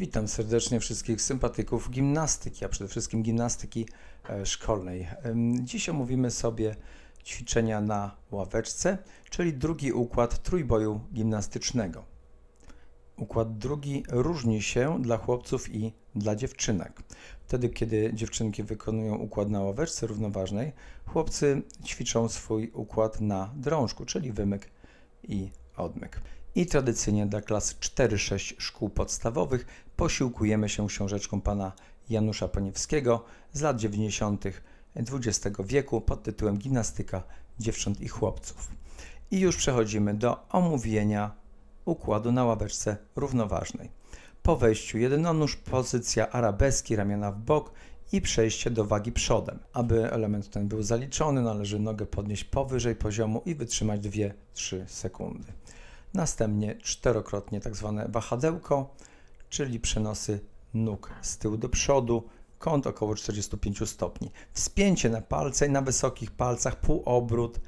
Witam serdecznie wszystkich sympatyków gimnastyki, a przede wszystkim gimnastyki e, szkolnej. Dziś omówimy sobie ćwiczenia na ławeczce, czyli drugi układ trójboju gimnastycznego. Układ drugi różni się dla chłopców i dla dziewczynek. Wtedy, kiedy dziewczynki wykonują układ na ławeczce równoważnej, chłopcy ćwiczą swój układ na drążku, czyli wymyk i odmyk. I tradycyjnie dla klas 4-6 szkół podstawowych posiłkujemy się książeczką pana Janusza Poniewskiego z lat 90. XX wieku pod tytułem Gimnastyka dziewcząt i chłopców. I już przechodzimy do omówienia układu na ławeczce równoważnej. Po wejściu jednonóż pozycja arabeski, ramiona w bok i przejście do wagi przodem. Aby element ten był zaliczony, należy nogę podnieść powyżej poziomu i wytrzymać 2-3 sekundy. Następnie czterokrotnie tak zwane wahadełko, czyli przenosy nóg z tyłu do przodu, kąt około 45 stopni. Wspięcie na palce i na wysokich palcach, półobrót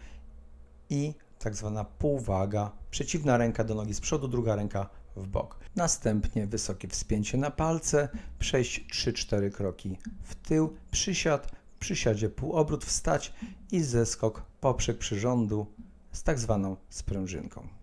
i tak zwana półwaga. Przeciwna ręka do nogi z przodu, druga ręka w bok. Następnie wysokie wspięcie na palce, przejść 3-4 kroki w tył, przysiad, przysiadzie półobrót, wstać i zeskok poprzek przyrządu z tak zwaną sprężynką.